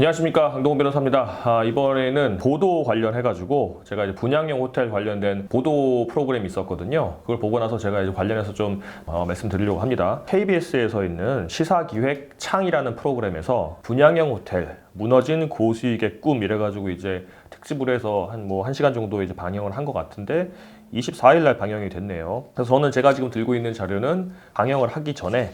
안녕하십니까 강동훈 변호사입니다. 아, 이번에는 보도 관련해가지고 제가 이제 분양형 호텔 관련된 보도 프로그램이 있었거든요. 그걸 보고 나서 제가 이제 관련해서 좀 어, 말씀드리려고 합니다. KBS에서 있는 시사기획 창이라는 프로그램에서 분양형 호텔 무너진 고수익의 꿈 이래가지고 이제 특집으로 해서 한 뭐 한 시간 정도 이제 방영을 한 것 같은데 24일 날 방영이 됐네요. 그래서 저는 제가 지금 들고 있는 자료는 방영을 하기 전에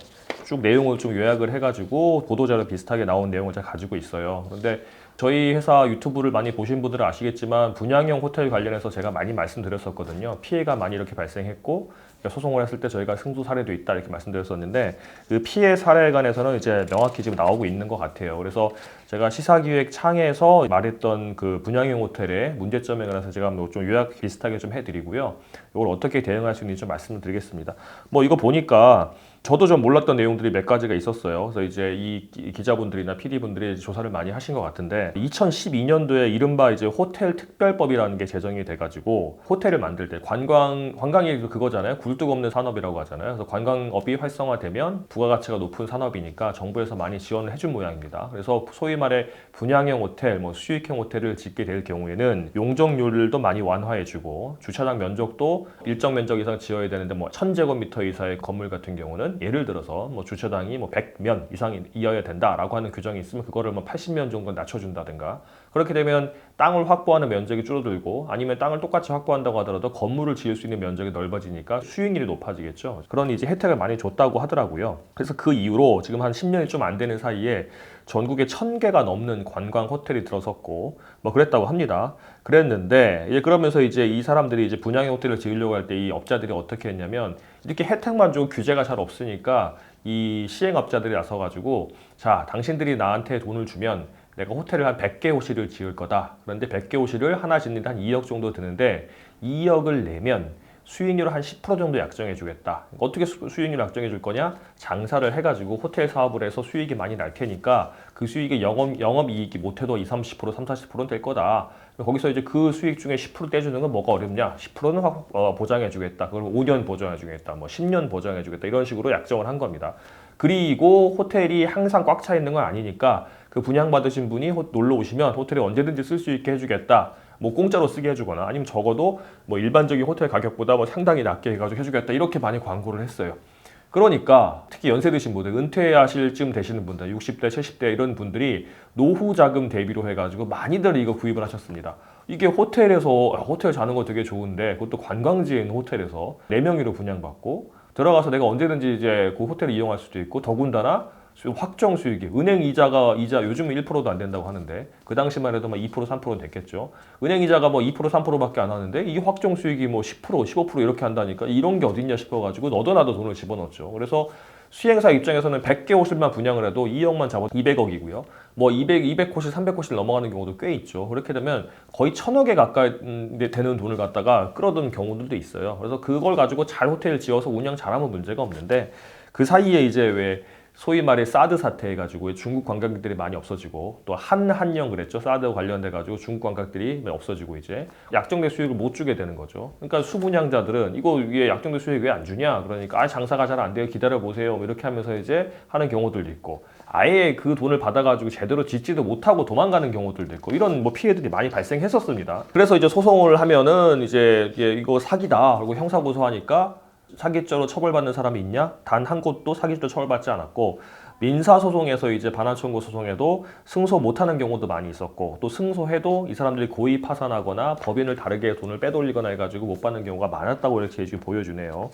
쭉 내용을 좀 요약을 해가지고 보도자료 비슷하게 나온 내용을 제가 가지고 있어요. 그런데 저희 회사 유튜브를 많이 보신 분들은 아시겠지만 분양형 호텔 관련해서 제가 많이 말씀드렸었거든요. 피해가 많이 이렇게 발생했고 그러니까 소송을 했을 때 저희가 승소 사례도 있다 이렇게 말씀드렸었는데 그 피해 사례에 관해서는 이제 명확히 지금 나오고 있는 것 같아요. 그래서 제가 시사기획 창에서 말했던 그 분양형 호텔의 문제점에 관해서 제가 뭐좀 요약 비슷하게 좀 해드리고요. 이걸 어떻게 대응할 수 있는지 좀 말씀을 드리겠습니다. 뭐 이거 보니까 저도 좀 몰랐던 내용들이 몇 가지가 있었어요. 그래서 이제 이 기- 기자분들이나 PD분들이 조사를 많이 하신 것 같은데 2012년도에 이른바 이제 호텔 특별법이라는 게 제정이 돼가지고 호텔을 만들 때 관광 관광이 그거잖아요. 굴뚝 없는 산업이라고 하잖아요. 그래서 관광업이 활성화되면 부가가치가 높은 산업이니까 정부에서 많이 지원을 해준 모양입니다. 그래서 소위 말해 분양형 호텔, 뭐 수익형 호텔을 짓게 될 경우에는 용적률도 많이 완화해주고 주차장 면적도 일정 면적 이상 지어야 되는데 뭐 1000제곱미터 이상의 건물 같은 경우는 예를 들어서 뭐 주차장이 뭐 100면 이상이어야 된다라고 하는 규정이 있으면 그거를 뭐 80면 정도 낮춰준다든가. 그렇게 되면 땅을 확보하는 면적이 줄어들고 아니면 땅을 똑같이 확보한다고 하더라도 건물을 지을 수 있는 면적이 넓어지니까 수익률이 높아지겠죠. 그런 이제 혜택을 많이 줬다고 하더라고요. 그래서 그 이후로 지금 한 10년이 좀 안 되는 사이에 전국에 1000개가 넘는 관광 호텔이 들어섰고 뭐 그랬다고 합니다. 그랬는데 이제 그러면서 이제 이 사람들이 이제 분양형 호텔을 지으려고 할 때 이 업자들이 어떻게 했냐면 이렇게 혜택만 주고 규제가 잘 없으니까 이 시행업자들이 나서 가지고 자, 당신들이 나한테 돈을 주면 내가 호텔을 한 100개 호실을 지을 거다. 그런데 100개 호실을 하나 짓는데 한 2억 정도 드는데 2억을 내면 수익률 한10% 정도 약정해 주겠다. 어떻게 수- 수익률 약정해 줄 거냐? 장사를 해가지고 호텔 사업을 해서 수익이 많이 날 테니까 그 수익의 영업, 영업 이익이 못해도 20, 30%, 30, 40%는 될 거다. 거기서 이제 그 수익 중에 10% 떼주는 건 뭐가 어렵냐? 10%는 확, 어, 보장해 주겠다. 그걸 5년 보장해 주겠다. 뭐 10년 보장해 주겠다. 이런 식으로 약정을 한 겁니다. 그리고 호텔이 항상 꽉 차 있는 건 아니니까 그 분양받으신 분이 호- 놀러 오시면 호텔에 언제든지 쓸 수 있게 해주겠다. 뭐 공짜로 쓰게 해주거나 아니면 적어도 뭐 일반적인 호텔 가격보다 뭐 상당히 낮게 해가지고 해주겠다 이렇게 많이 광고를 했어요. 그러니까 특히 연세 드신 분들, 은퇴하실 쯤 되시는 분들, 60대, 70대 이런 분들이 노후 자금 대비로 해가지고 많이들 이거 구입을 하셨습니다. 이게 호텔에서 아, 호텔 자는 거 되게 좋은데 그것도 관광지에 있는 호텔에서 네 명이로 분양받고 들어가서 내가 언제든지 이제 그 호텔을 이용할 수도 있고 더군다나 수- 확정 수익이 은행 이자가 이자 요즘은 1%도 안 된다고 하는데 그 당시만 해도 막 2% 3%는 됐겠죠. 은행 이자가 뭐 2% 3%밖에 안 하는데 이 확정 수익이 뭐 10% 15% 이렇게 한다니까 이런 게 어딨냐 싶어가지고 너도 나도 돈을 집어넣었죠. 그래서 수행사 입장에서는 100개 호실만 분양을 해도 2억만 잡아 200억이고요. 뭐 200, 200호실, 300호실 넘어가는 경우도 꽤 있죠. 그렇게 되면 거의 천억에 가까이 음, 되는 돈을 갖다가 끌어든 경우들도 있어요. 그래서 그걸 가지고 잘 호텔 지어서 운영 잘하면 문제가 없는데 그 사이에 이제 왜 소위 말해 사드 사태 해가지고 중국 관광객들이 많이 없어지고 또 한한령 그랬죠. 사드 관련돼 가지고 중국 관광객들이 없어지고 이제 약정된 수익을 못 주게 되는 거죠. 그러니까 수분양자들은 이거 위에 약정된 수익 왜 안 주냐? 그러니까 아 장사가 잘 안 돼요. 기다려 보세요. 이렇게 하면서 이제 하는 경우들도 있고 아예 그 돈을 받아가지고 제대로 짓지도 못하고 도망가는 경우들도 있고 이런 뭐 피해들이 많이 발생했었습니다. 그래서 이제 소송을 하면은 이제 이게 이거 사기다. 그리고 형사 고소하니까 사기죄로 처벌받는 사람이 있냐? 단 한 곳도 사기죄로 처벌받지 않았고 민사 소송에서 이제 반환 청구 소송에도 승소 못하는 경우도 많이 있었고 또 승소해도 이 사람들이 고의 파산하거나 법인을 다르게 돈을 빼돌리거나 해가지고 못 받는 경우가 많았다고 이렇게 지금 보여주네요.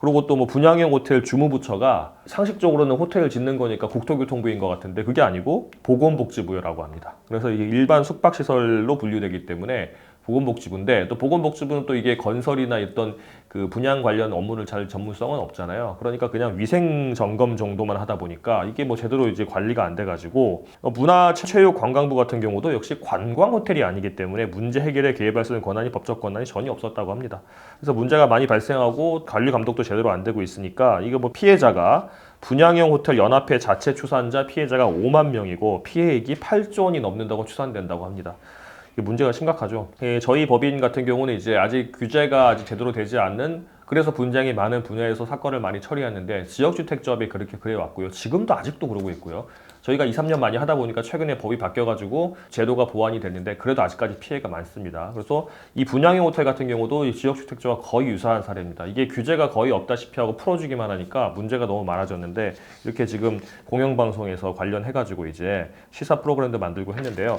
그리고 또 뭐 분양형 호텔 주무부처가 상식적으로는 호텔을 짓는 거니까 국토교통부인 것 같은데 그게 아니고 보건복지부라고 합니다. 그래서 이게 일반 숙박시설로 분류되기 때문에 보건복지부인데 또 보건복지부는 또 이게 건설이나 어떤 그 분양 관련 업무를 잘 전문성은 없잖아요. 그러니까 그냥 위생 점검 정도만 하다 보니까 이게 뭐 제대로 이제 관리가 안 돼가지고 어, 문화 체육 관광부 같은 경우도 역시 관광 호텔이 아니기 때문에 문제 해결에 개입할 수 있는 권한이 법적 권한이 전혀 없었다고 합니다. 그래서 문제가 많이 발생하고 관리 감독도 제대로 안 되고 있으니까 이게 뭐 피해자가 분양형 호텔 연합회 자체 추산자 피해자가 5만 명이고 피해액이 8조 원이 넘는다고 추산된다고 합니다. 문제가 심각하죠. 예, 저희 법인 같은 경우는 이제 아직 규제가 아직 제대로 되지 않는 그래서 분쟁이 많은 분야에서 사건을 많이 처리했는데 지역주택조합이 그렇게 그래 왔고요. 지금도 아직도 그러고 있고요. 저희가 2, 3년 많이 하다 보니까 최근에 법이 바뀌어가지고 제도가 보완이 됐는데 그래도 아직까지 피해가 많습니다. 그래서 이 분양형 호텔 같은 경우도 이 지역주택자와 거의 유사한 사례입니다. 이게 규제가 거의 없다시피 하고 풀어주기만 하니까 문제가 너무 많아졌는데 이렇게 지금 공영방송에서 관련해가지고 이제 시사 프로그램도 만들고 했는데요.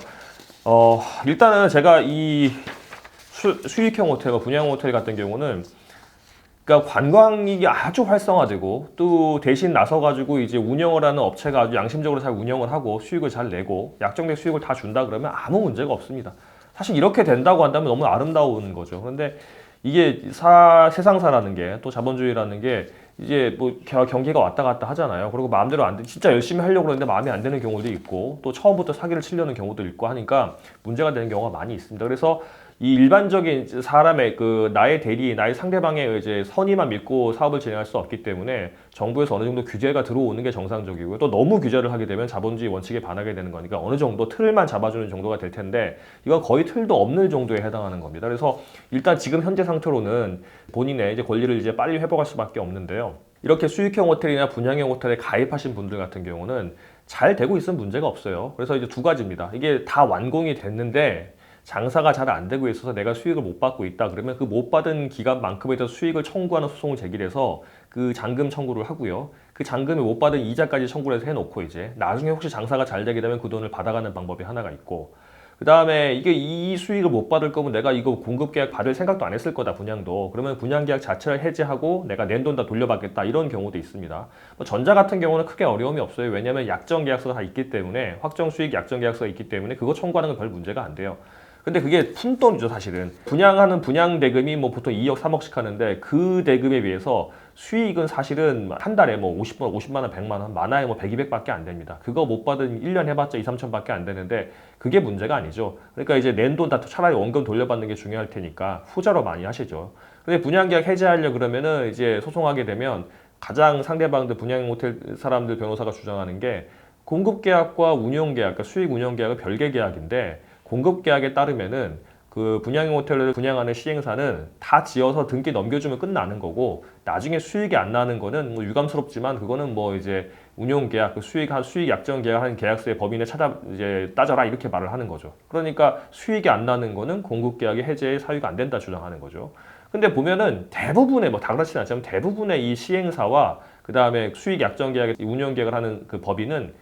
어, 일단은 제가 이 수, 수익형 호텔과 분양 호텔 같은 경우는 그러니까 관광이 아주 활성화되고 또 대신 나서 가지고 이제 운영을 하는 업체가 아주 양심적으로 잘 운영을 하고 수익을 잘 내고 약정된 수익을 다 준다 그러면 아무 문제가 없습니다. 사실 이렇게 된다고 한다면 너무 아름다운 거죠. 그런데 이게 사, 세상사라는 게 또 자본주의라는 게 이제 뭐 겨- 경기가 왔다 갔다 하잖아요. 그리고 마음대로 안 돼. 진짜 열심히 하려고 그러는데 마음에 안 드는 경우도 있고 또 처음부터 사기를 치려는 경우도 있고 하니까 문제가 되는 경우가 많이 있습니다. 그래서 이 일반적인 사람의 그 나의 대리, 나의 상대방의 이제 선의만 믿고 사업을 진행할 수 없기 때문에 정부에서 어느 정도 규제가 들어오는 게 정상적이고요. 또 너무 규제를 하게 되면 자본주의 원칙에 반하게 되는 거니까 어느 정도 틀만 잡아주는 정도가 될 텐데 이건 거의 틀도 없는 정도에 해당하는 겁니다. 그래서 일단 지금 현재 상태로는 본인의 이제 권리를 이제 빨리 회복할 수밖에 없는데요. 이렇게 수익형 호텔이나 분양형 호텔에 가입하신 분들 같은 경우는 잘 되고 있으면 문제가 없어요. 그래서 이제 두 가지입니다. 이게 다 완공이 됐는데 장사가 잘 안 되고 있어서 내가 수익을 못 받고 있다 그러면 그 못 받은 기간만큼에 대해서 수익을 청구하는 소송을 제기해서 그 잔금 청구를 하고요. 그 잔금을 못 받은 이자까지 청구를 해서 해놓고 이제 나중에 혹시 장사가 잘 되게 되면 그 돈을 받아가는 방법이 하나가 있고 그 다음에 이게 이 수익을 못 받을 거면 내가 이거 공급 계약 받을 생각도 안 했을 거다 분양도 그러면 분양 계약 자체를 해지하고 내가 낸 돈 다 돌려받겠다 이런 경우도 있습니다. 뭐 전자 같은 경우는 크게 어려움이 없어요. 왜냐하면 약정 계약서가 다 있기 때문에 확정 수익 약정 계약서가 있기 때문에 그거 청구하는 건 별 문제가 안 돼요. 근데 그게 푼돈이죠 사실은 분양하는 분양 대금이 뭐 보통 2억 3억씩 하는데 그 대금에 비해서 수익은 사실은 한 달에 뭐 50만 원, 50만 원, 100만 원, 많아야 뭐 100, 200밖에 안 됩니다. 그거 못 받은 1년 해봤자 2, 3천밖에 안 되는데 그게 문제가 아니죠. 그러니까 이제 낸 돈 다 차라리 원금 돌려받는 게 중요할 테니까 후자로 많이 하시죠. 근데 분양계약 해지하려 그러면은 이제 소송하게 되면 가장 상대방들 분양 호텔 사람들 변호사가 주장하는 게 공급 계약과 운용 계약, 그러니까 수익 운용 계약은 별개 계약인데 공급 계약에 따르면은 그 분양형 호텔을 분양하는 시행사는 다 지어서 등기 넘겨주면 끝나는 거고 나중에 수익이 안 나는 거는 뭐 유감스럽지만 그거는 뭐 이제 운용 계약, 그 수익 한 수익 약정 계약하는 계약서의 법인에 찾아 이제 따져라 이렇게 말을 하는 거죠. 그러니까 수익이 안 나는 거는 공급 계약의 해제의 사유가 안 된다 주장하는 거죠. 근데 보면은 대부분의 뭐 다 그렇지는 않지만 대부분의 이 시행사와 그 다음에 수익 약정 계약, 운용 계약을 하는 그 법인은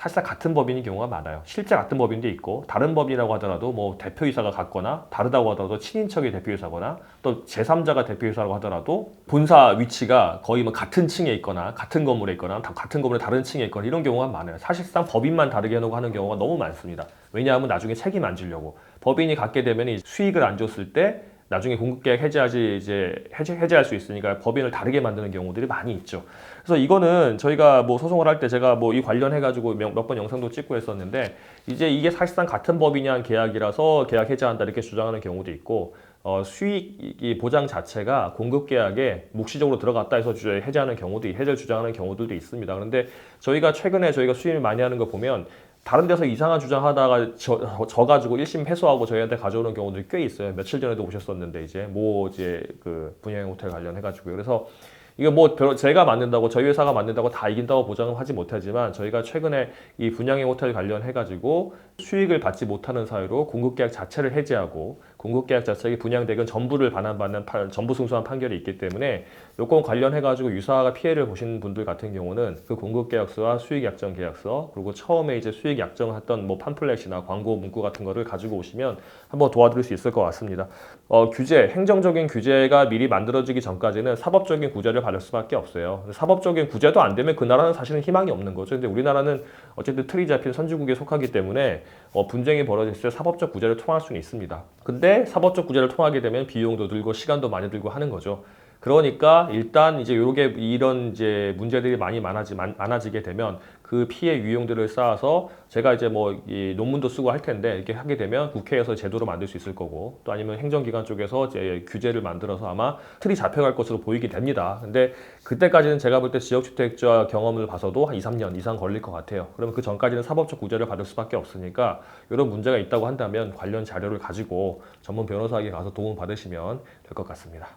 사실상 같은 법인인 경우가 많아요. 실제 같은 법인도 있고 다른 법인이라고 하더라도 뭐 대표이사가 같거나 다르다고 하더라도 친인척이 대표이사거나 또 제3자가 대표이사라고 하더라도 본사 위치가 거의 뭐 같은 층에 있거나 같은 건물에 있거나 다 같은 건물에 다른 층에 있거나 이런 경우가 많아요. 사실상 법인만 다르게 해놓고 하는 경우가 너무 많습니다. 왜냐하면 나중에 책임 안 지려고 법인이 갖게 되면 이 수익을 안 줬을 때 나중에 공급계약 해제하지 이제 해제 해제할 수 있으니까 법인을 다르게 만드는 경우들이 많이 있죠. 그래서 이거는 저희가 뭐 소송을 할 때 제가 뭐 이 관련해 가지고 몇 번 영상도 찍고 했었는데 이제 이게 사실상 같은 법인이 한 계약이라서 계약 해제한다 이렇게 주장하는 경우도 있고 어, 수익 보장 자체가 공급 계약에 묵시적으로 들어갔다 해서 해제하는 경우도 해제를 주장하는 경우들도 있습니다. 그런데 저희가 최근에 저희가 수임을 많이 하는 거 보면 다른 데서 이상한 주장하다가 저, 저 가지고 1심 패소하고 저희한테 가져오는 경우들이 꽤 있어요. 며칠 전에도 오셨었는데 이제 뭐 이제 그 분양 호텔 관련해 가지고요. 그래서 이거 뭐 별로 제가 만든다고 저희 회사가 만든다고 다 이긴다고 보장은 하지 못하지만 저희가 최근에 이 분양의 호텔 관련해 가지고 수익을 받지 못하는 사유로 공급 계약 자체를 해지하고 공급 계약 자체에 분양대금 전부를 반환받는 파- 전부 승소한 판결이 있기 때문에 요건 관련해 가지고 유사가 피해를 보신 분들 같은 경우는 그 공급 계약서와 수익 약정 계약서 그리고 처음에 이제 수익 약정했던 뭐 팜플렛이나 광고 문구 같은 거를 가지고 오시면 한번 도와드릴 수 있을 것 같습니다. 어, 규제, 행정적인 규제가 미리 만들어지기 전까지는 사법적인 구제를 받을 수밖에 없어요. 사법적인 구제도 안 되면 그 나라는 사실은 희망이 없는 거죠. 근데 우리나라는 어쨌든 틀이 잡힌 선진국에 속하기 때문에 어, 분쟁이 벌어졌을 때 사법적 구제를 통할 수는 있습니다. 근데 사법적 구제를 통하게 되면 비용도 들고 시간도 많이 들고 하는 거죠. 그러니까 일단 이제 요렇게 이런 이제 문제들이 많이 많아지 많- 많아지게 되면 그 피해 유형들을 쌓아서 제가 이제 뭐 이 논문도 쓰고 할 텐데 이렇게 하게 되면 국회에서 제도를 만들 수 있을 거고 또 아니면 행정기관 쪽에서 이제 규제를 만들어서 아마 틀이 잡혀갈 것으로 보이게 됩니다. 근데 그때까지는 제가 볼 때 지역주택자 경험을 봐서도 한 2, 3년 이상 걸릴 것 같아요. 그러면 그 전까지는 사법적 구제를 받을 수밖에 없으니까 이런 문제가 있다고 한다면 관련 자료를 가지고 전문 변호사에게 가서 도움 받으시면 될 것 같습니다.